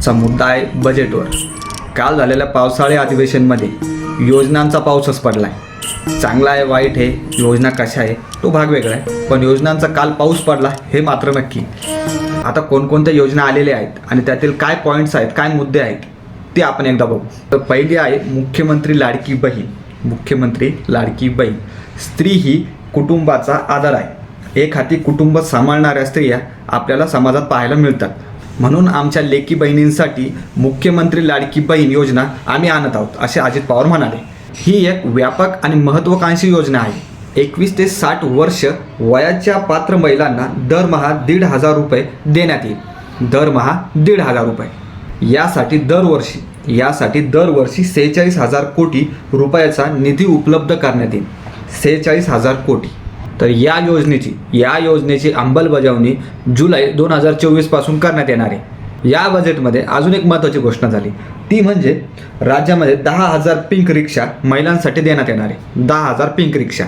आजचा मुद्दा आहे बजेटवर काल झालेल्या पावसाळी अधिवेशनमध्ये योजनांचा पाऊसच पडला आहे चांगला आहे वाईट आहे योजना कशा आहे तो भाग वेगळा आहे. पण योजनांचा काल पाऊस पडला हे मात्र नक्की. आता कोणकोणत्या योजना आलेल्या आहेत आणि त्यातील काय पॉईंट्स आहेत काय मुद्दे आहेत ते आपण एकदा बघू. तर पहिली आहे मुख्यमंत्री लाडकी बहीण. मुख्यमंत्री लाडकी बहीण. स्त्री ही कुटुंबाचा आधार आहे. एक हाती कुटुंब सांभाळणाऱ्या स्त्रिया आपल्याला समाजात पाहायला मिळतात. म्हणून आमच्या लेकी बहिणींसाठी मुख्यमंत्री लाडकी बहीण योजना आम्ही आणत आहोत असे अजित पवार म्हणाले. ही एक व्यापक आणि महत्त्वाकांक्षी योजना आहे. एकवीस ते साठ वर्ष वयाच्या पात्र महिलांना दरमहा दीड हजार रुपये देण्यात येईल. दरमहा दीड हजार रुपये. यासाठी दरवर्षी यासाठी दरवर्षी सेहेचाळीस हजार कोटी रुपयाचा निधी उपलब्ध करण्यात येईल. सेहेचाळीस हजार कोटी. तर या योजनेची या योजनेची अंमलबजावणी जुलै दोन हजार चोवीसपासून करण्यात येणार आहे. या बजेटमध्ये अजून एक महत्त्वाची घोषणा झाली. ती म्हणजे राज्यामध्ये दहा हजार पिंक रिक्षा महिलांसाठी देण्यात येणार आहे. दहा हजार पिंक रिक्षा